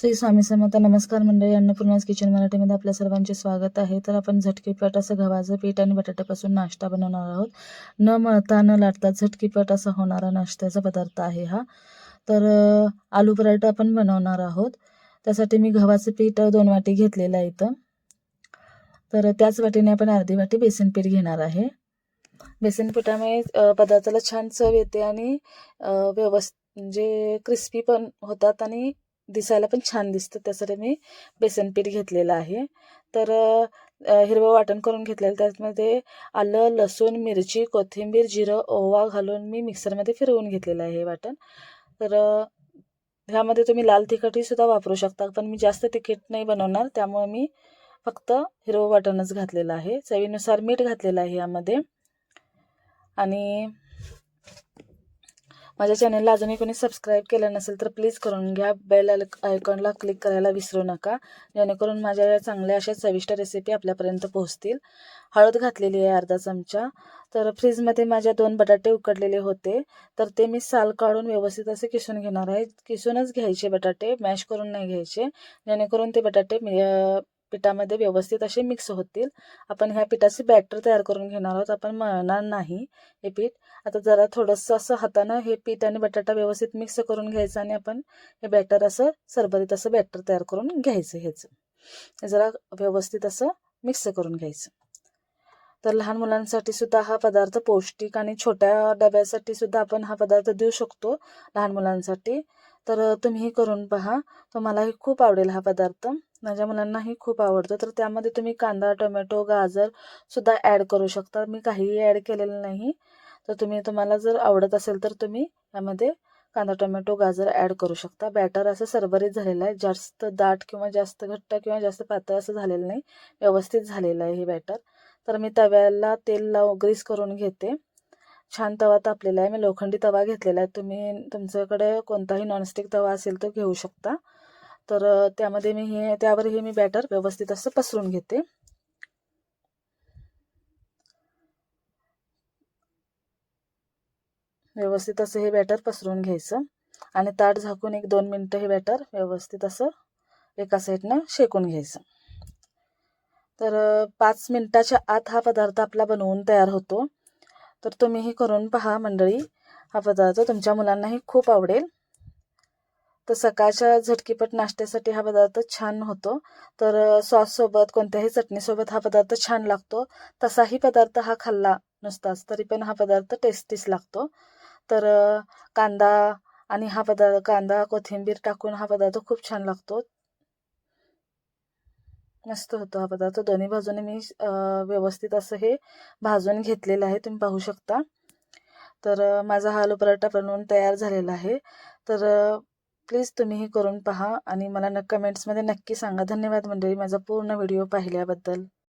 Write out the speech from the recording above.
श्री स्वामी समर्थ नमस्कार मंडळी अन्नपूर्णाज किचन मराठीमध्ये आपल्या सर्वांचे स्वागत आहे. तर आपण झटकीपट असं गव्हाचं पीठ आणि बटाट्यापासून नाश्ता बनवणार आहोत. न मळता न लाटता झटकीपट असा होणारा नाश्त्याचा पदार्थ आहे हा. तर आलू पराठा आपण बनवणार आहोत. त्यासाठी मी गव्हाचं पीठ दोन वाटी घेतलेलं आहे इथं. तर त्याच वाटीने आपण अर्धी वाटी बेसन पीठ घेणार आहे. बेसन पिठामुळे पदार्थाला छान चव येते आणि व्यवस्थित म्हणजे क्रिस्पी पण होतात आणि दिसायला पण छान दिसतं. त्यासाठी मी बेसन पीठ घेतलेलं आहे. तर हिरवं वाटण करून घेतलेलं. त्यामध्ये आलं लसूण मिरची कोथिंबीर जिरं ओवा घालून मी मिक्सरमध्ये फिरवून घेतलेलं आहे हे वाटण. तर ह्यामध्ये तुम्ही लाल तिखटही सुद्धा वापरू शकता. पण मी जास्त तिखट नाही बनवणार. त्यामुळे मी फक्त हिरवं वाटणच घातलेलं आहे. चवीनुसार मीठ घातलेलं आहे यामध्ये. आणि माझ्या चॅनलला अजूनही कोणी सबस्क्राईब केलं नसेल तर प्लीज करून घ्या. बेल आयकॉनला क्लिक करायला विसरू नका. जेणेकरून माझ्या या चांगल्या अशा चविष्ट रेसिपी आपल्यापर्यंत पोहोचतील. हळद घातलेली आहे अर्धा चमचा. तर फ्रीजमध्ये माझ्या दोन बटाटे उकडलेले होते. तर ते मी साल काढून व्यवस्थित असे किसून घेणार आहे. किसूनच घ्यायचे बटाटे. मॅश करून नाही घ्यायचे. जेणेकरून ते बटाटे मी- पिठामध्ये व्यवस्थित असे मिक्स होतील. आपण ह्या पिठाची बॅटर तयार करून घेणार आहोत. आपण मळणार नाही हे पीठ. आता जरा थोडंसं असं हातानं हे पीठ आणि बटाटा व्यवस्थित मिक्स करून घ्यायचं आणि आपण हे बॅटर असं सरबरीत असं बॅटर तयार करून घ्यायचं ह्याचं. जरा व्यवस्थित असं मिक्स करून घ्यायचं. तर लहान मुलांसाठी सुद्धा हा पदार्थ पौष्टिक आणि छोट्या डब्यासाठी सुद्धा आपण हा पदार्थ देऊ शकतो लहान मुलांसाठी. तर तुम्हीही करून पहा. तुम्हालाही खूप आवडेल हा पदार्थ. माझ्या मुलांनाही खूप आवडतं. तर त्यामध्ये तुम्ही कांदा टोमॅटो गाजर सुद्धा ॲड करू शकता. मी काहीही ॲड केलेलं नाही. तर तुम्ही तुम्हाला जर आवडत असेल तर तुम्ही यामध्ये कांदा टोमॅटो गाजर ॲड करू शकता. बॅटर असं सरभरीत झालेलं आहे. जास्त दाट किंवा जास्त घट्ट किंवा जास्त पातळ असं झालेलं नाही. व्यवस्थित झालेलं आहे हे बॅटर तर मी तव्याला तेल लाव ग्रीस करून घेते. छान तवा तापलेला आहे. मी लोखंडी तवा घेतलेला आहे. तुम्ही तुमच्याकडे कोणताही नॉनस्टिक तवा असेल तो घेऊ शकता. तर त्यामध्ये मी हे त्यावर हे मी बॅटर व्यवस्थित असं पसरून घेते. व्यवस्थित असं हे बॅटर पसरून घ्यायचं. आणि ताट झाकून एक दोन मिनटं हे बॅटर व्यवस्थित असं एका साईडनं शेकून घ्यायचं. तर पाच मिनटाच्या आत हा पदार्थ आपला बनवून तयार होतो. तर तुम्हीही करून पहा मंडळी हा पदार्थ तुमच्या मुलांनाही खूप आवडेल. तर सकाळच्या झटकीपट नाश्त्यासाठी हा पदार्थ छान होतो. तर सॉससोबत कोणत्याही चटणीसोबत हा पदार्थ छान लागतो. तसाही पदार्थ हा खाल्ला नुसताच तरी पण हा पदार्थ टेस्टीच लागतो. तर कांदा आणि हा पदार्थ कांदा कोथिंबीर टाकून हा पदार्थ खूप छान लागतो. मस्त होतो हा पदार्थ. दोन्ही बाजूने मी व्यवस्थित असं हे भाजून घेतलेलं आहे. तुम्ही पाहू शकता. तर माझा हा आलू पराठा बनवून तयार झालेला आहे. तर प्लीज तुम्हीही करून पहा आणि मला न कमेंट्समध्ये नक्की सांगा. धन्यवाद मंडळी माझा पूर्ण व्हिडिओ पाहिल्याबद्दल.